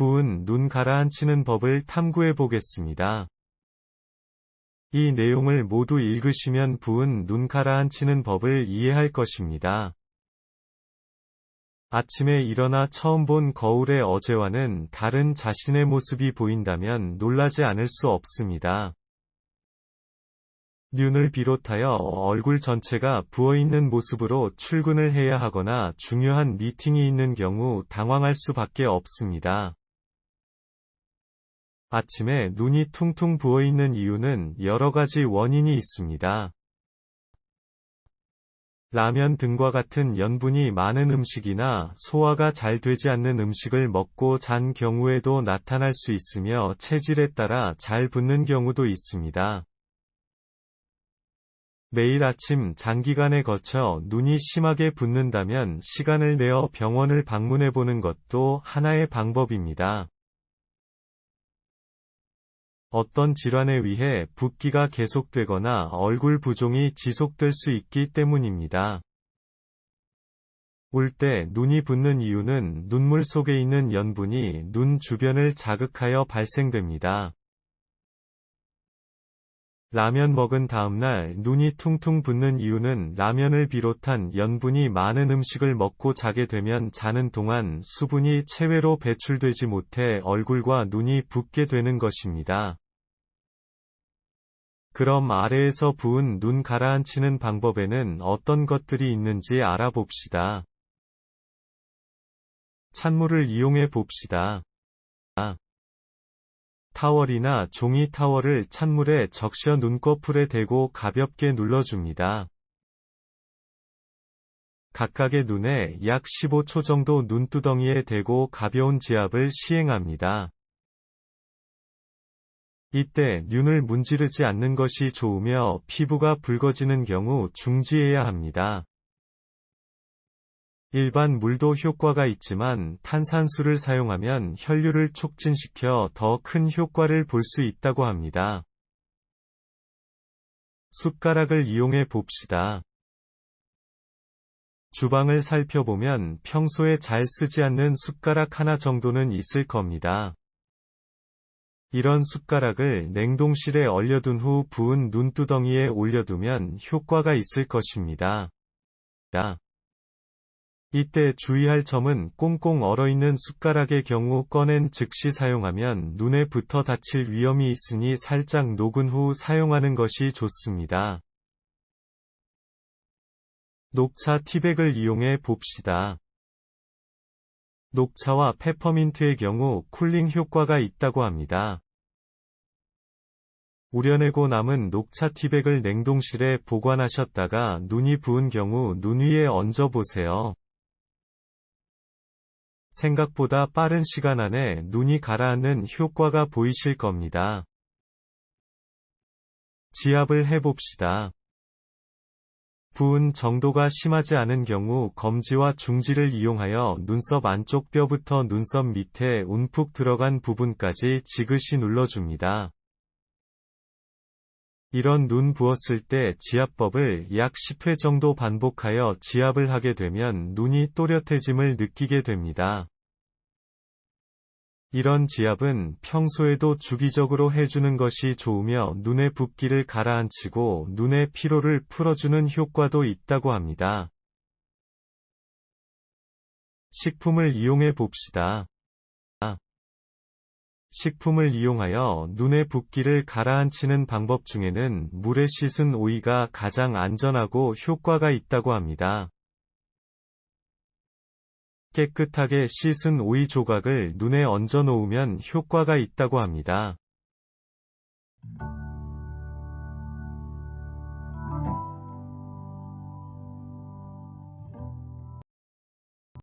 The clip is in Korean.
부은 눈 가라앉히는 법을 탐구해 보겠습니다. 이 내용을 모두 읽으시면 부은 눈 가라앉히는 법을 이해할 것입니다. 아침에 일어나 처음 본 거울의 어제와는 다른 자신의 모습이 보인다면 놀라지 않을 수 없습니다. 눈을 비롯하여 얼굴 전체가 부어있는 모습으로 출근을 해야 하거나 중요한 미팅이 있는 경우 당황할 수밖에 없습니다. 아침에 눈이 퉁퉁 부어 있는 이유는 여러 가지 원인이 있습니다. 라면 등과 같은 연분이 많은 음식이나 소화가 잘 되지 않는 음식을 먹고 잔 경우에도 나타날 수 있으며 체질에 따라 잘 붓는 경우도 있습니다. 매일 아침 장기간에 거쳐 눈이 심하게 붓는다면 시간을 내어 병원을 방문해 보는 것도 하나의 방법입니다. 어떤 질환에 의해 붓기가 계속되거나 얼굴 부종이 지속될 수 있기 때문입니다. 울 때 눈이 붓는 이유는 눈물 속에 있는 연분이 눈 주변을 자극하여 발생됩니다. 라면 먹은 다음날 눈이 퉁퉁 붓는 이유는 라면을 비롯한 연분이 많은 음식을 먹고 자게 되면 자는 동안 수분이 체외로 배출되지 못해 얼굴과 눈이 붓게 되는 것입니다. 그럼 아래에서 부은 눈 가라앉히는 방법에는 어떤 것들이 있는지 알아봅시다. 찬물을 이용해 봅시다. 아. 타월이나 종이 타월을 찬물에 적셔 눈꺼풀에 대고 가볍게 눌러줍니다. 각각의 눈에 약 15초 정도 눈두덩이에 대고 가벼운 지압을 시행합니다. 이때 눈을 문지르지 않는 것이 좋으며 피부가 붉어지는 경우 중지해야 합니다. 일반 물도 효과가 있지만 탄산수를 사용하면 혈류를 촉진시켜 더 큰 효과를 볼 수 있다고 합니다. 숟가락을 이용해 봅시다. 주방을 살펴보면 평소에 잘 쓰지 않는 숟가락 하나 정도는 있을 겁니다. 이런 숟가락을 냉동실에 얼려둔 후 부은 눈두덩이에 올려두면 효과가 있을 것입니다. 이때 주의할 점은 꽁꽁 얼어있는 숟가락의 경우 꺼낸 즉시 사용하면 눈에 붙어 다칠 위험이 있으니 살짝 녹은 후 사용하는 것이 좋습니다. 녹차 티백을 이용해 봅시다. 녹차와 페퍼민트의 경우 쿨링 효과가 있다고 합니다. 우려내고 남은 녹차 티백을 냉동실에 보관하셨다가 눈이 부은 경우 눈 위에 얹어보세요. 생각보다 빠른 시간 안에 눈이 가라앉는 효과가 보이실 겁니다. 지압을 해봅시다. 부은 정도가 심하지 않은 경우 검지와 중지를 이용하여 눈썹 안쪽 뼈부터 눈썹 밑에 움푹 들어간 부분까지 지그시 눌러줍니다. 이런 눈 부었을 때 지압법을 약 10회 정도 반복하여 지압을 하게 되면 눈이 또렷해짐을 느끼게 됩니다. 이런 지압은 평소에도 주기적으로 해주는 것이 좋으며 눈의 붓기를 가라앉히고 눈의 피로를 풀어주는 효과도 있다고 합니다. 식품을 이용해 봅시다. 식품을 이용하여 눈의 붓기를 가라앉히는 방법 중에는 물에 씻은 오이가 가장 안전하고 효과가 있다고 합니다. 깨끗하게 씻은 오이 조각을 눈에 얹어 놓으면 효과가 있다고 합니다.